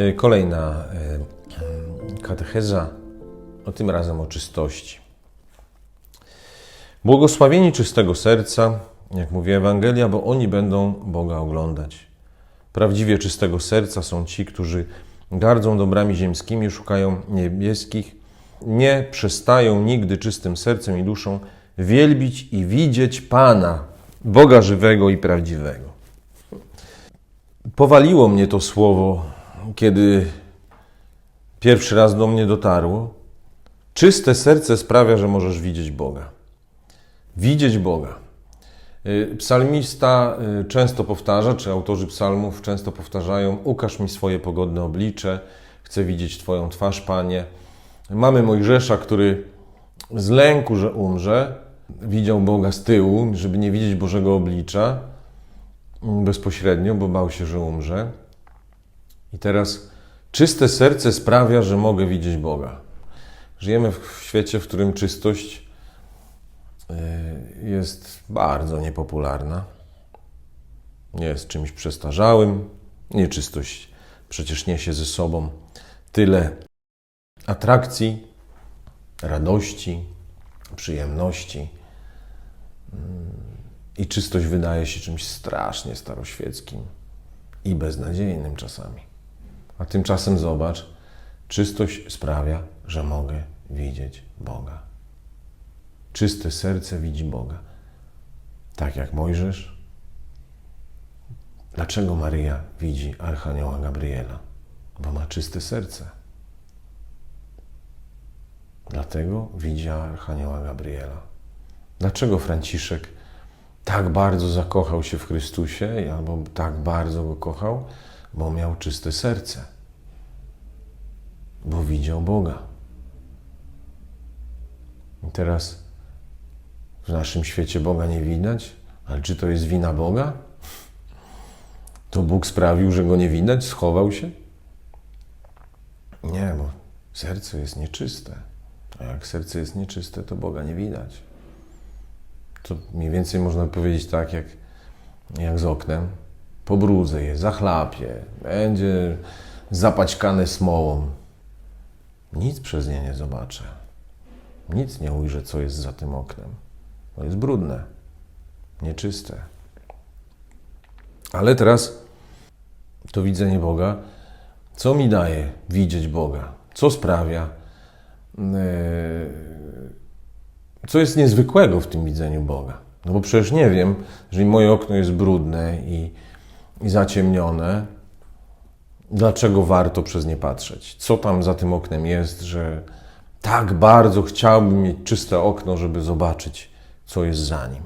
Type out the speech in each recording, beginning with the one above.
E, Kolejna e, katecheza, o tym razem o czystości. Błogosławieni czystego serca, jak mówi Ewangelia, bo oni będą Boga oglądać. Prawdziwie czystego serca są ci, którzy gardzą dobrami ziemskimi, szukają niebieskich, nie przestają nigdy czystym sercem i duszą wielbić i widzieć Pana, Boga żywego i prawdziwego. Powaliło mnie to słowo, kiedy pierwszy raz do mnie dotarło. Czyste serce sprawia, że możesz widzieć Boga. Widzieć Boga. Y, Psalmista y, często powtarza, czy autorzy psalmów często powtarzają: Ukaż mi swoje pogodne oblicze, chcę widzieć Twoją twarz, Panie. Mamy Mojżesza, który z lęku, że umrze, widział Boga z tyłu, żeby nie widzieć Bożego oblicza mm, bezpośrednio, bo bał się, że umrze. I teraz czyste serce sprawia, że mogę widzieć Boga. Żyjemy w świecie, w którym czystość y, jest bardzo niepopularna. Nie jest czymś przestarzałym. Nieczystość przecież niesie ze sobą tyle atrakcji, radości, przyjemności. Mm, I czystość wydaje się czymś strasznie staroświeckim i beznadziejnym czasami. A tymczasem zobacz, czystość sprawia, że mogę widzieć Boga. Czyste serce widzi Boga. Tak jak Mojżesz. Dlaczego Maryja widzi Archanioła Gabriela? Bo ma czyste serce. Dlatego widzi Archanioła Gabriela. Dlaczego Franciszek tak bardzo zakochał się w Chrystusie, albo tak bardzo go kochał? Bo miał czyste serce. Bo widział Boga. I teraz w naszym świecie Boga nie widać, ale czy to jest wina Boga? To Bóg sprawił, że go nie widać, schował się? Nie, bo serce jest nieczyste. A jak serce jest nieczyste, to Boga nie widać. To mniej więcej można powiedzieć tak, jak, jak z oknem. Pobrudzę je, zachlapię, będzie zapaćkane smołą. Nic przez nie nie zobaczę. Nic nie ujrzę, co jest za tym oknem. To jest brudne, nieczyste. Ale teraz to widzenie Boga, co mi daje widzieć Boga? Co sprawia? Yy, Co jest niezwykłego w tym widzeniu Boga? No bo przecież nie wiem, jeżeli moje okno jest brudne i, i zaciemnione, dlaczego warto przez nie patrzeć? Co tam za tym oknem jest, że tak bardzo chciałbym mieć czyste okno, żeby zobaczyć, co jest za nim?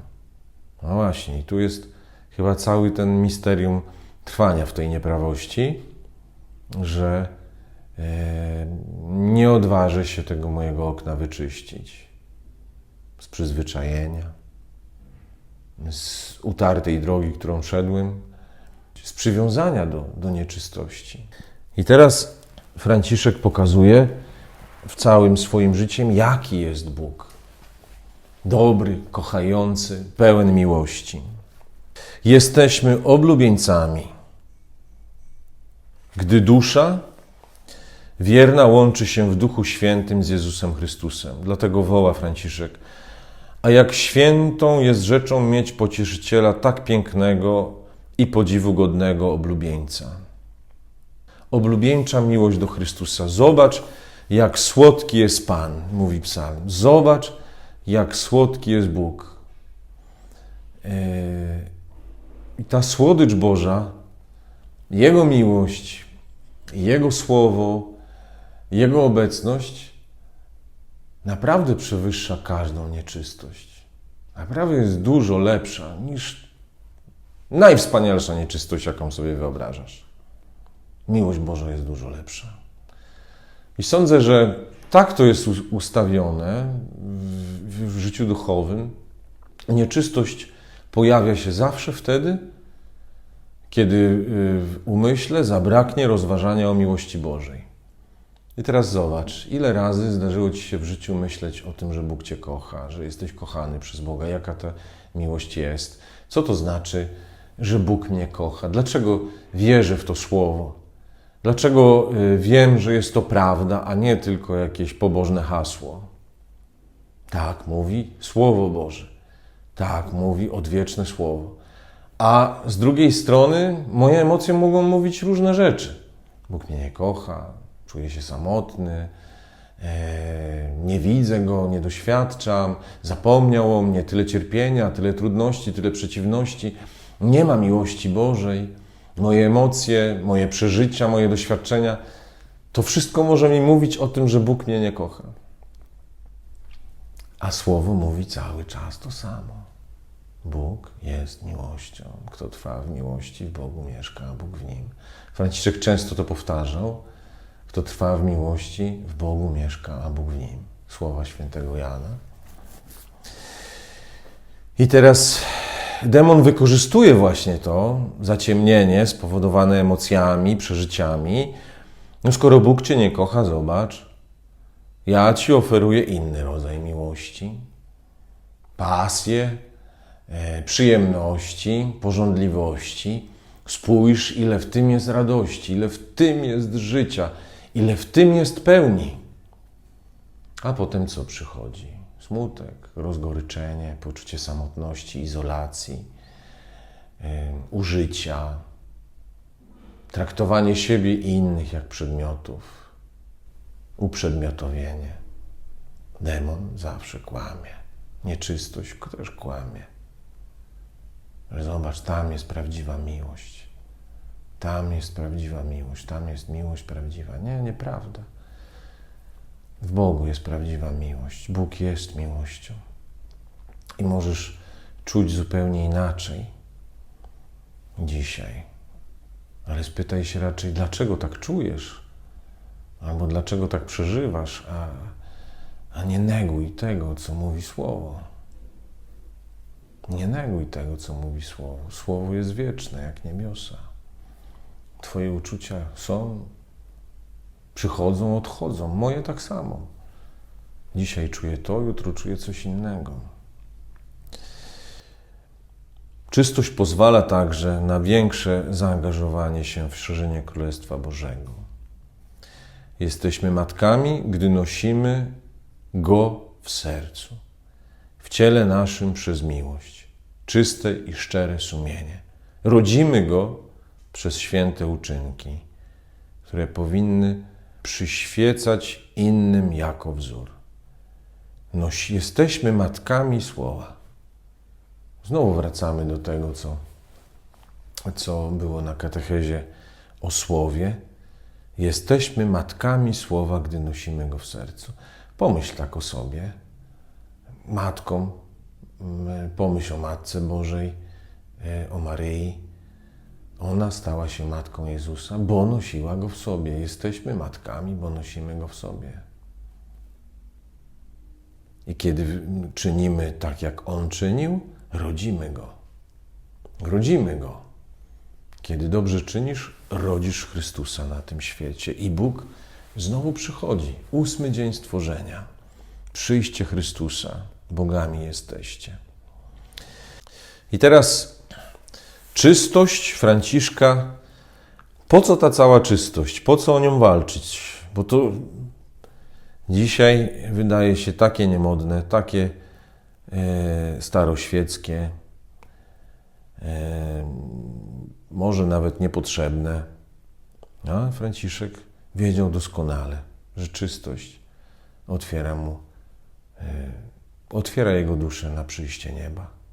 No właśnie, i tu jest chyba cały ten misterium trwania w tej nieprawości, że e, nie odważę się tego mojego okna wyczyścić z przyzwyczajenia, z utartej drogi, którą szedłem, z przywiązania do, do nieczystości. I teraz Franciszek pokazuje w całym swoim życiem, jaki jest Bóg. Dobry, kochający, pełen miłości. Jesteśmy oblubieńcami, gdy dusza wierna łączy się w Duchu Świętym z Jezusem Chrystusem. Dlatego woła Franciszek. A jak świętą jest rzeczą mieć pocieszyciela tak pięknego i podziwu godnego oblubieńca. Oblubieńcza miłość do Chrystusa. Zobacz, jak słodki jest Pan, mówi psalm. Zobacz, jak słodki jest Bóg. Yy, I ta słodycz Boża, Jego miłość, Jego słowo, Jego obecność naprawdę przewyższa każdą nieczystość. Naprawdę jest dużo lepsza niż najwspanialsza nieczystość, jaką sobie wyobrażasz. Miłość Boża jest dużo lepsza. I sądzę, że tak to jest ustawione w, w życiu duchowym. Nieczystość pojawia się zawsze wtedy, kiedy y, w umyśle zabraknie rozważania o miłości Bożej. I teraz zobacz, ile razy zdarzyło Ci się w życiu myśleć o tym, że Bóg Cię kocha, że jesteś kochany przez Boga, jaka ta miłość jest, co to znaczy, że Bóg mnie kocha, dlaczego wierzę w to słowo, Dlaczego y, wiem, że jest to prawda, a nie tylko jakieś pobożne hasło? Tak mówi Słowo Boże. Tak mówi odwieczne Słowo. A z drugiej strony moje emocje mogą mówić różne rzeczy. Bóg mnie nie kocha, czuję się samotny, e, nie widzę Go, nie doświadczam, zapomniał o mnie, tyle cierpienia, tyle trudności, tyle przeciwności, nie ma miłości Bożej. Moje emocje, moje przeżycia, moje doświadczenia, to wszystko może mi mówić o tym, że Bóg mnie nie kocha. A Słowo mówi cały czas to samo. Bóg jest miłością. Kto trwa w miłości, w Bogu mieszka, a Bóg w nim. Franciszek często to powtarzał. Kto trwa w miłości, w Bogu mieszka, a Bóg w nim. Słowa świętego Jana. I teraz demon wykorzystuje właśnie to zaciemnienie spowodowane emocjami, przeżyciami. No skoro Bóg cię nie kocha, zobacz, ja ci oferuję inny rodzaj miłości. Pasję, e, przyjemności, porządliwości. Spójrz, ile w tym jest radości, ile w tym jest życia, ile w tym jest pełni. A potem co przychodzi? Smutek, rozgoryczenie, poczucie samotności, izolacji, yy, użycia, traktowanie siebie i innych jak przedmiotów, uprzedmiotowienie. Demon zawsze kłamie. Nieczystość też kłamie. Że zobacz, tam jest prawdziwa miłość. Tam jest prawdziwa miłość, tam jest miłość prawdziwa. Nie, nieprawda. W Bogu jest prawdziwa miłość. Bóg jest miłością. I możesz czuć zupełnie inaczej dzisiaj. Ale spytaj się raczej, dlaczego tak czujesz? Albo dlaczego tak przeżywasz, a, a nie neguj tego, co mówi Słowo. Nie neguj tego, co mówi Słowo. Słowo jest wieczne, jak niebiosa. Twoje uczucia są Przychodzą, odchodzą. Moje tak samo. Dzisiaj czuję to, jutro czuję coś innego. Czystość pozwala także na większe zaangażowanie się w szerzenie Królestwa Bożego. Jesteśmy matkami, gdy nosimy Go w sercu, w ciele naszym przez miłość, czyste i szczere sumienie. Rodzimy Go przez święte uczynki, które powinny przyświecać innym jako wzór. No, jesteśmy matkami słowa. Znowu wracamy do tego, co, co było na katechezie o słowie. Jesteśmy matkami słowa, gdy nosimy go w sercu. Pomyśl tak o sobie, matką, pomyśl o Matce Bożej, e, o Maryi, ona stała się matką Jezusa, bo nosiła go w sobie. Jesteśmy matkami, bo nosimy go w sobie. I kiedy czynimy tak, jak On czynił, rodzimy go. Rodzimy go. Kiedy dobrze czynisz, rodzisz Chrystusa na tym świecie. I Bóg znowu przychodzi. Ósmy dzień stworzenia. Przyjście Chrystusa. Bogami jesteście. I teraz Czystość Franciszka, po co ta cała czystość? Po co o nią walczyć? Bo to dzisiaj wydaje się takie niemodne, takie e, staroświeckie, e, może nawet niepotrzebne. A Franciszek wiedział doskonale, że czystość otwiera mu, e, otwiera jego duszę na przyjście nieba.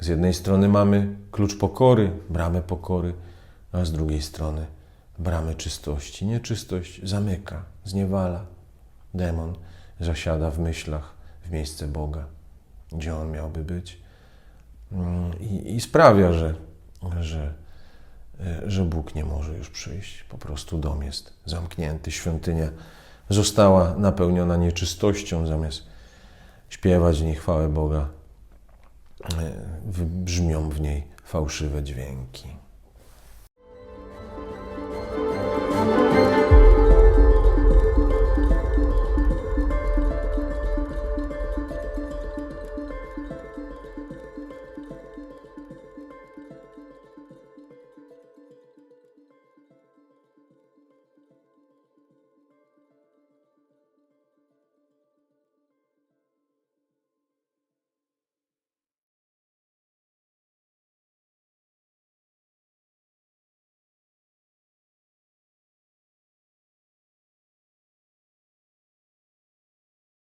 Z jednej strony mamy klucz pokory, bramę pokory, a z drugiej strony bramę czystości. Nieczystość zamyka, zniewala. Demon zasiada w myślach w miejsce Boga, gdzie on miałby być. Mm, I, i sprawia, że, że, że Bóg nie może już przyjść. Po prostu dom jest zamknięty, świątynia została napełniona nieczystością, zamiast śpiewać w niej chwałę Boga, brzmią w niej fałszywe dźwięki.